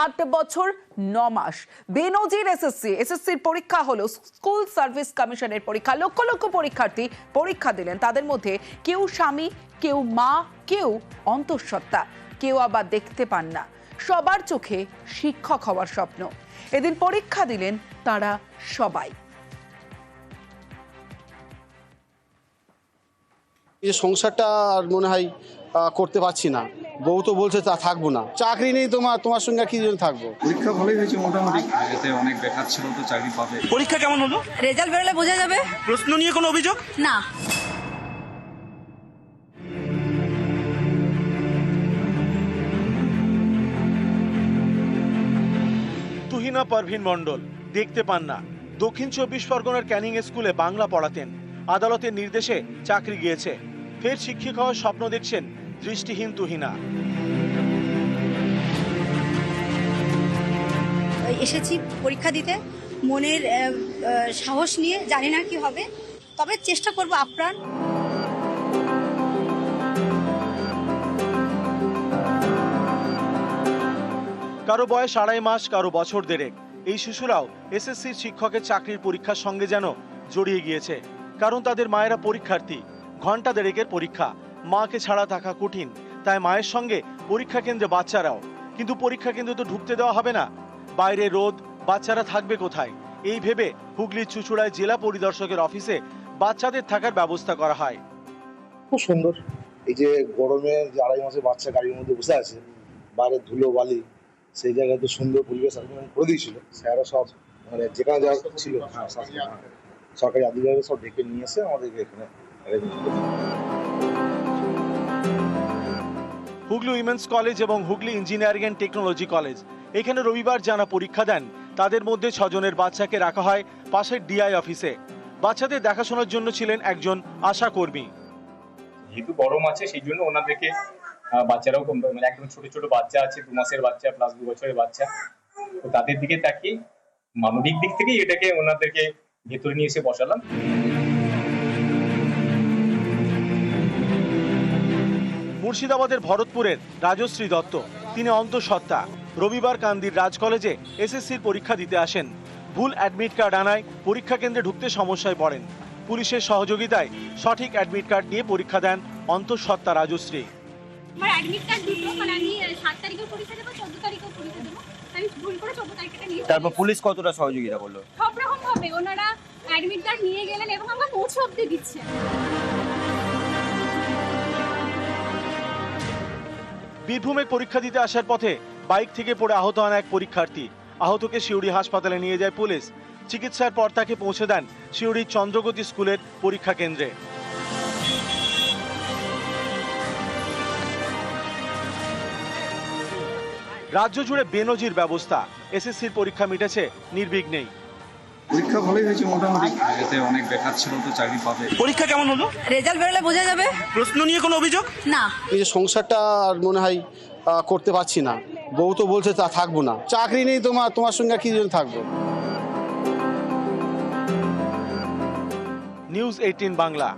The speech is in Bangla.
আট বছর ন মাস। বেনজির এসএসসি, এসএসসির পরীক্ষা হলো স্কুল সার্ভিস কমিশনের পরীক্ষা। লক্ষ লক্ষ পরীক্ষার্থী পরীক্ষা দিলেন। তাদের মধ্যে কেউ স্বামী, কেউ মা, কেউ অন্তঃসত্ত্বা। কেউ আবার দেখতে পান না। সবার চোখে শিক্ষক হওয়ার স্বপ্ন। এদিন পরীক্ষা দিলেন তারা সবাই। এই সংসারটা আর মনে হয় করতে পারছি না। বউ তো বলছে তা থাকব না। চাকরি নেই তোমার তোমার সঙ্গে কি জন্য থাকব? পরীক্ষা ভালোই হয়েছে মোটামুটি। এতে অনেক বেকার ছিল তো চাকরি পাবে। পরীক্ষা কেমন হলো? রেজাল্ট বেরোলে বোঝা যাবে। প্রশ্ন নিয়ে কোনো অভিযোগ? না। তুহিনা পারভিন মণ্ডল দেখতে পান না। দক্ষিণ চব্বিশ পরগনার ক্যানিং স্কুলে বাংলা পড়াতেন। আদালতের নির্দেশে চাকরি গিয়েছে। ফের শিক্ষিক হওয়ার স্বপ্ন দেখছেন দৃষ্টিহীন তুহিনা এসেছি পরীক্ষা দিতে। মনের সাহস নিয়ে জানি না কি হবে। তবে চেষ্টা করব আপ্রাণ। কারও বয়স আড়াই মাস কারও বছর দেড়েক। এই শিশুরাও এসএসসির শিক্ষকের চাকরির পরীক্ষার সঙ্গে যেন জড়িয়ে গিয়েছে। কারণ তাদের মায়েরা পরীক্ষার্থী ঘণ্টা দেড়েকের পরীক্ষা। মাকে ছাড়া থাকা কঠিন। তাই মায়ের সঙ্গে পরীক্ষা কেন্দ্রে বাচ্চারাও। কিন্তু পরীক্ষা কেন্দ্রে তো ঢুকতে দেওয়া হবে না। বাইরে রোদ বাচ্চারা থাকবে কোথায়? এই ভেবে হুগলির চুচুড়ায় জেলা পরিদর্শকের অফিসে বাচ্চাদের থাকার ব্যবস্থা করা হয়। খুব সুন্দর। এই যে গরমে যে আড়াই মাসে বাচ্চা গাড়ির মধ্যে বসে আছে বাইরে ধুলো বালি সেই জায়গায় তো সুন্দর পরিবেশ আরেকজন করে দিয়েছিল। স্যারও সব মানে যেখানে যা ছিল হ্যাঁ, সরকারি আধিকারিক সব ডেকে নিয়ে এসে আমাদেরকে এখানে করে। হুগলি উইমেন্স কলেজ এবং Hooghly engineering and technology college. এখানে রবিবার যারা পরীক্ষা দেন, তাদের মধ্যে ছজনের বাচ্চাকে রাখা হয় পাশের ডিআই অফিসে। বাচ্চাদের দেখাশোনার জন্য ছিলেন একজন আশা কর্মী যেহেতু গরম আছে, সেই জন্য ওনাদেরকে বাচ্চারাও মানে একদম ছোট ছোট বাচ্চা আছে, দু মাসের বাচ্চা প্লাস দু বছরের বাচ্চা। তো তাদের দিকে তাকিয়ে, মানবিক দিক থেকে এটাকে ওনাদেরকে ভেতরে নিয়ে এসে বসালাম। মুর্শিদাবাদের ভরতপুরের রাজশ্রী দত্ত। তিনি অন্তঃসত্ত্বা। রবিবার কান্দির রাজ কলেজে এসএসসির পরীক্ষা দিতে আসেন। ভুল অ্যাডমিট কার্ড আনায় পরীক্ষা কেন্দ্রে ঢুকতে সমস্যায় পড়েন। পুলিশের সহযোগিতায় সঠিক অ্যাডমিট কার্ড নিয়ে পরীক্ষা দেন অন্তঃসত্ত্বা রাজশ্রী। আমার অ্যাডমিট কার্ড দুটো মানে আমি আহ, সাত পরীক্ষা দেবো চোদ্দ তারিখেও পরীক্ষা দেবো। আমি ভুল করে চোদ্দ তারিখটা নিয়ে তারপর পুলিশ কতটা সহযোগিতা করল? সব রকম ভাবে। ওনারা অ্যাডমিট কার্ড নিয়ে গেলেন এবং আমাকে পৌঁছে অব্দি দিচ্ছে। বীরভূমে পরীক্ষা দিতে আসার পথে বাইক থেকে পড়ে আহত হন এক পরীক্ষার্থী। আহতকে শিউড়ি হাসপাতালে নিয়ে যায় পুলিশ। চিকিৎসার পর তাকে পৌঁছে দেন শিউড়ির চন্দ্রগতি স্কুলের পরীক্ষা কেন্দ্রে। রাজ্য জুড়ে বেনজির ব্যবস্থা। এসএসসির পরীক্ষা মিটেছে, নির্বিঘ্নেই। পরীক্ষা ভালোই হয়েছে মোটামুটি। এতে অনেক বেকার ছিল তো চাকরি পাবে। পরীক্ষা কেমন হলো? রেজাল্ট বেরোলে বোঝা যাবে। প্রশ্ন নিয়ে কোনো অভিযোগ? না। এই যে সংসারটা আর মনে হয় করতে পারছি না। বউ তো বলছে তা থাকব না। চাকরি নেই তোমার তোমার সঙ্গে কি জন্য থাকব? News eighteen Bangla.